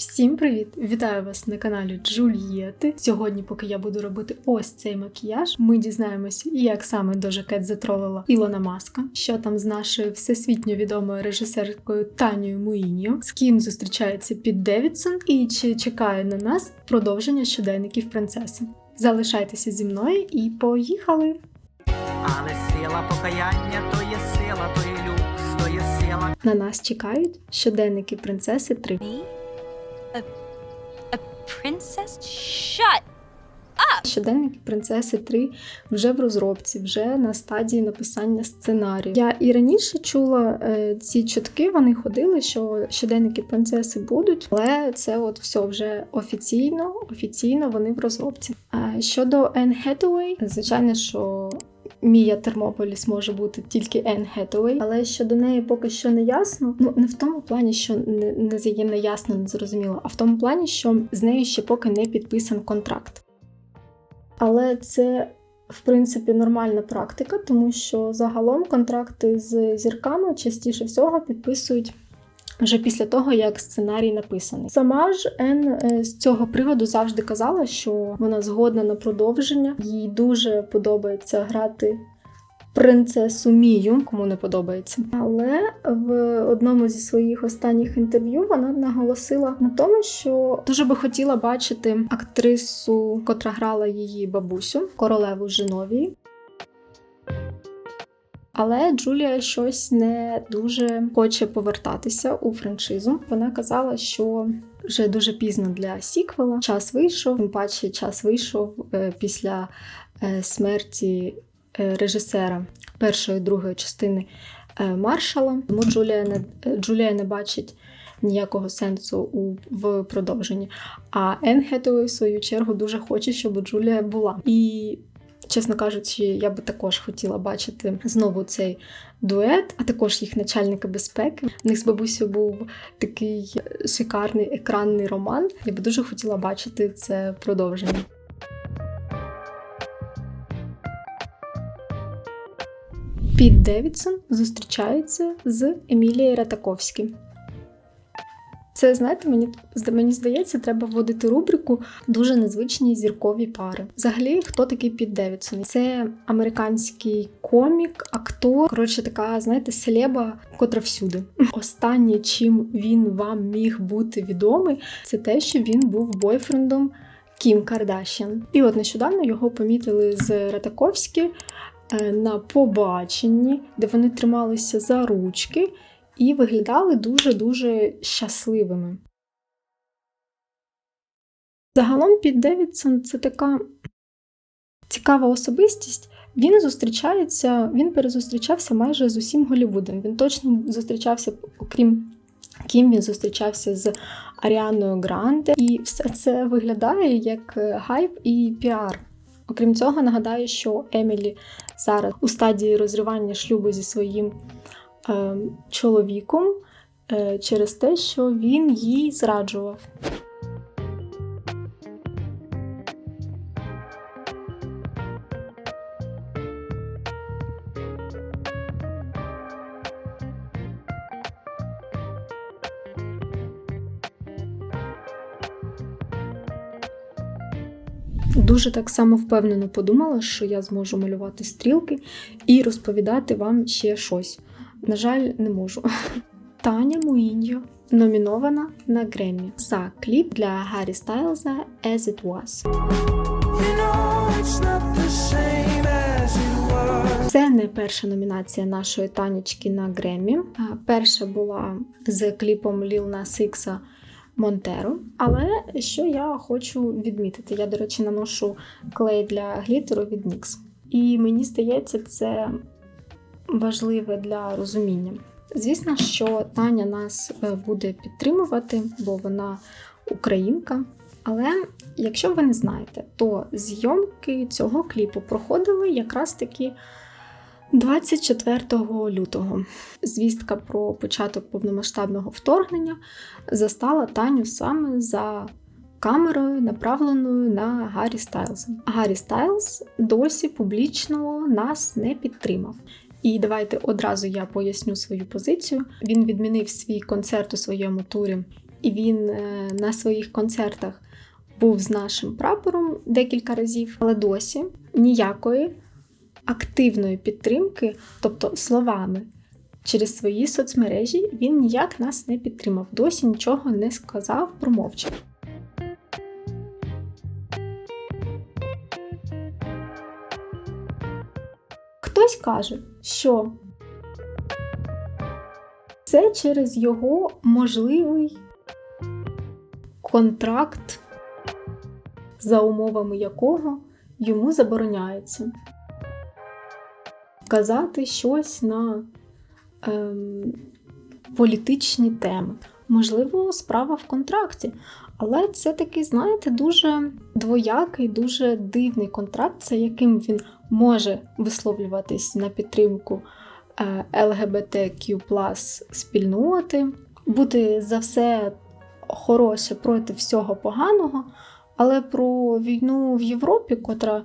Всім привіт! Вітаю вас на каналі Джульєти. Сьогодні, поки я буду робити ось цей макіяж, ми дізнаємось, як саме Дожа Кет затролила Ілона Маска, що там з нашою всесвітньо відомою режисеркою Танією Муїньо, з ким зустрічається Піт Девідсон і чи чекає на нас продовження щоденників принцеси. Залишайтеся зі мною і поїхали! Але сила покаяння то є сила, то є люкс, то є сила. На нас чекають щоденники принцеси 3. A, a princess? Shut! Щоденники принцеси 3 вже в розробці, вже на стадії написання сценарію. Я і раніше чула е, ці чутки, вони ходили, що щоденники принцеси будуть, але це от все вже офіційно, офіційно вони в розробці. Щодо Енн Хетуей, звичайно, що. Мія Термополіс може бути тільки Енн Хетуей, але щодо неї поки що не ясно. Ну не в тому плані, що не, не є неясно, не зрозуміло, а в тому плані, що з нею ще поки не підписан контракт. Але це, в принципі, нормальна практика, тому що загалом контракти з зірками частіше всього підписують. Вже після того, як сценарій написаний. Сама ж Ен е, з цього приводу завжди казала, що вона згодна на продовження. Їй дуже подобається грати принцесу Мію, кому не подобається. Але в одному зі своїх останніх інтерв'ю вона наголосила на тому, що дуже би хотіла бачити актрису, котра грала її бабусю, королеву Женовії. Але Джулія щось не дуже хоче повертатися у франшизу. Вона казала, що вже дуже пізно для сіквела. Час вийшов, тим паче час вийшов е, після е, смерті е, режисера першої другої частини Маршала. Тому Джулія не, Джулія не бачить ніякого сенсу у в продовженні. А Енн в свою чергу, дуже хоче, щоб Джулія була. І Чесно кажучи, я би також хотіла бачити знову цей дует, а також їх начальника безпеки. У них з бабусею був такий шикарний екранний роман. Я би дуже хотіла бачити це продовження. Піт Девідсон зустрічається з Емілією Ратаковським. Це, знаєте, мені мені здається, треба вводити рубрику дуже незвичні зіркові пари. Взагалі, хто такий Піт Девідсон? Це американський комік, актор. Коротше, така, знаєте, селеба, котра всюди. Останнє, чим він вам міг бути відомий, це те, що він був бойфрендом Кім Кардашян. І от нещодавно його помітили з Ратаковські е, на побаченні, де вони трималися за ручки і виглядали дуже-дуже щасливими. Загалом Піт Девідсон це така цікава особистість. Він зустрічається, він перезустрічався майже з усім Голлівудом. Він точно зустрічався, окрім Кім, він зустрічався з Аріаною Гранде, і все це виглядає як гайп і піар. Окрім цього, нагадаю, що Емілі зараз у стадії розривання шлюбу зі своїм е, чоловіком е, через те, що він їй зраджував. Дуже так само впевнено подумала, що я зможу малювати стрілки і розповідати вам ще щось. На жаль, не можу. Таня Муіньо номінована на Греммі за кліп для Гаррі Стайлза As It Was. Це не перша номінація нашої танечки на Греммі. Перша була з кліпом Nas X Монтеро. Але що я хочу відмітити? Я, до речі, наношу клей для глітеру від NYX. І мені здається, це важливе для розуміння. Звісно, що Таня нас е, буде підтримувати, бо вона українка. Але якщо ви не знаєте, то зйомки цього кліпу проходили якраз таки 24 лютого. Звістка про початок повномасштабного вторгнення застала Таню саме за камерою, направленою на Гаррі Стайлза. Гаррі Стайлз досі публічно нас не підтримав. І давайте одразу я поясню свою позицію. Він відмінив свій концерт у своєму турі і він е, на своїх концертах був з нашим прапором декілька разів, але досі ніякої активної підтримки, тобто словами. Через свої соцмережі він ніяк нас не підтримав, досі нічого не сказав, промовчав. Каже, що це через його можливий контракт, за умовами якого йому забороняється казати щось на ем, політичні теми. Можливо, справа в контракті, але це такий, знаєте, дуже двоякий, дуже дивний контракт, за яким він може висловлюватись на підтримку е, LGBTQ спільноти, бути за все хороше проти всього поганого, але про війну в Європі, котра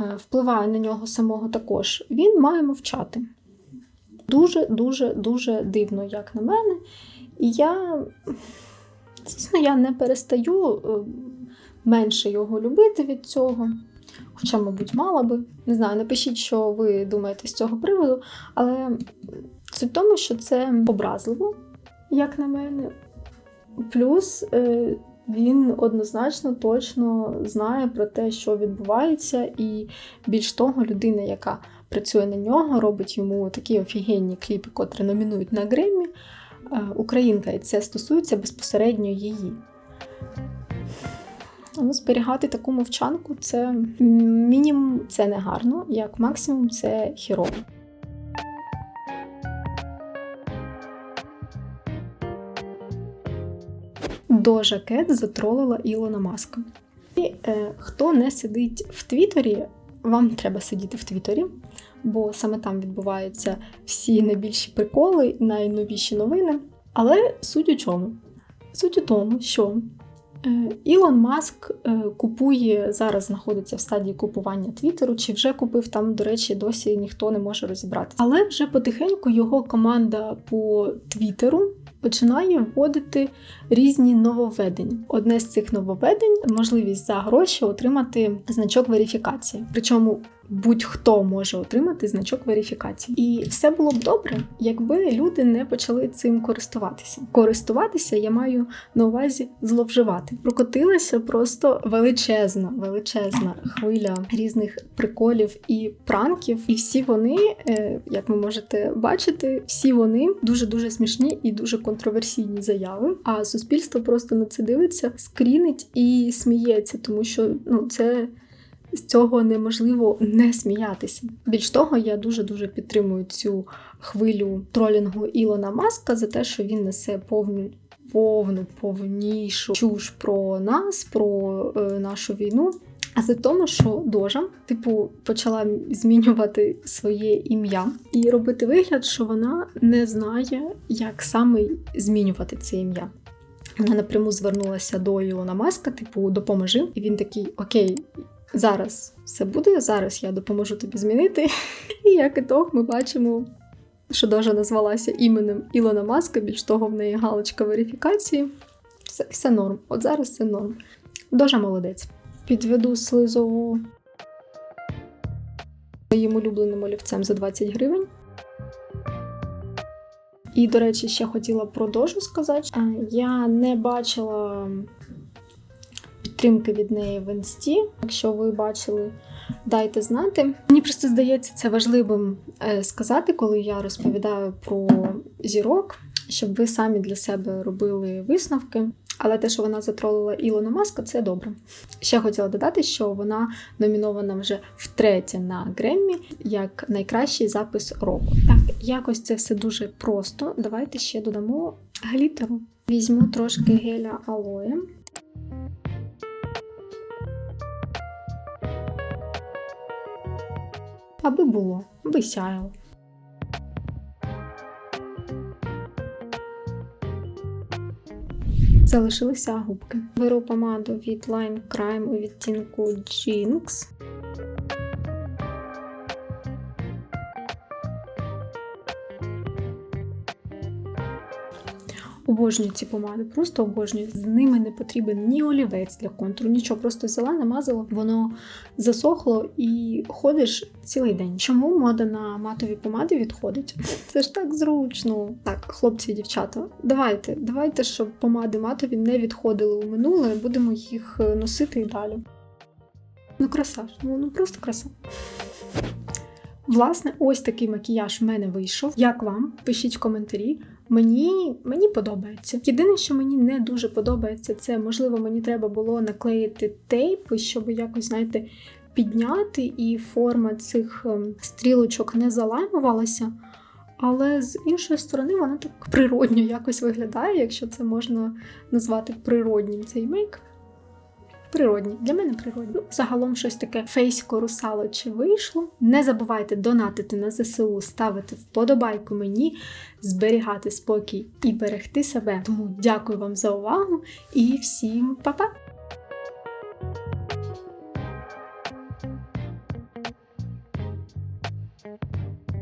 е, впливає на нього самого також, він має мовчати. Дуже, дуже, дуже дивно, як на мене. І я, звісно, я не перестаю е, менше його любити від цього. Хоча, мабуть, мала би. Не знаю, напишіть, що ви думаєте з цього приводу, але суть в тому, що це образливо, як на мене. Плюс е, він однозначно точно знає про те, що відбувається, і більш того, людина, яка працює на нього, робить йому такі офігенні кліпи, котрі номінують на Греммі, українка, і це стосується безпосередньо її. Ну, зберігати таку мовчанку це мінімум це не гарно, як максимум це хірово. Дожа Кет затролила Ілона Маска. І е, хто не сидить в Твіттері, вам треба сидіти в Твіттері, бо саме там відбуваються всі найбільші приколи, найновіші новини. Але суть у чому? Суть у тому, що е, Ілон Маск е, купує, зараз знаходиться в стадії купування Твіттеру, чи вже купив там, до речі, досі ніхто не може розібрати. Але вже потихеньку його команда по Твіттеру починає вводити різні нововведення. Одне з цих нововведень можливість за гроші отримати значок верифікації. Причому будь-хто може отримати значок верифікації. І все було б добре, якби люди не почали цим користуватися. Користуватися я маю на увазі зловживати. Прокотилася просто величезна, величезна хвиля різних приколів і пранків. І всі вони, е, як ви можете бачити, всі вони дуже дуже смішні і дуже контроверсійні заяви. А суспільство просто на це дивиться, скрінить і сміється, тому що ну це з цього неможливо не сміятися. Більш того, я дуже-дуже підтримую цю хвилю тролінгу Ілона Маска за те, що він несе повну. Повну, повнішу чуш про нас, про е, нашу війну. А це тому, що Дожа, типу, почала змінювати своє ім'я і робити вигляд, що вона не знає, як саме змінювати це ім'я. Вона напряму звернулася до Ілона Маска, типу, допоможи. І він такий: Окей, зараз все буде, зараз я допоможу тобі змінити. І як ітог, ми бачимо, що Дожа назвалася іменем Ілона Маска, більш того, в неї галочка верифікації. Все, все норм. От зараз це норм. Дожа молодець. Підведу слизову своїм улюбленим олівцем за 20 гривень. І, до речі, ще хотіла про дожу сказати. Я не бачила підтримки від неї в інсті. Якщо ви бачили, дайте знати. Мені просто здається це важливим е, сказати, коли я розповідаю про зірок, щоб ви самі для себе робили висновки. Але те, що вона затролила Ілона Маска, це добре. Ще хотіла додати, що вона номінована вже втретє на Греммі як найкращий запис року. Так, якось це все дуже просто. Давайте ще додамо глітеру. Візьму трошки геля алоє. Аби було, аби сяяло. Залишилися губки. Беру помаду від Lime Crime у відтінку Jinx. Обожнюю ці помади, просто обожнюю. З ними не потрібен ні олівець для контуру, нічого. Просто взяла, намазала, воно засохло і ходиш цілий день. Чому мода на матові помади відходить? Це ж так зручно. Так, хлопці і дівчата, давайте, давайте, щоб помади матові не відходили у минуле, будемо їх е, носити і далі. Ну, краса ж, ну, ну просто краса. Власне, ось такий макіяж в мене вийшов. Як вам? Пишіть коментарі. Мені, мені подобається. Єдине, що мені не дуже подобається, це можливо мені треба було наклеїти тейп, щоб якось, знаєте, підняти, і форма цих ем, стрілочок не заламувалася. Але з іншої сторони, вона так природньо якось виглядає, якщо це можна назвати природнім цей мейк. Природні, для мене природні. Ну, загалом щось таке фейсько русалоче вийшло. Не забувайте донатити на ЗСУ, ставити вподобайку мені, зберігати спокій і берегти себе. Тому дякую вам за увагу і всім па-па!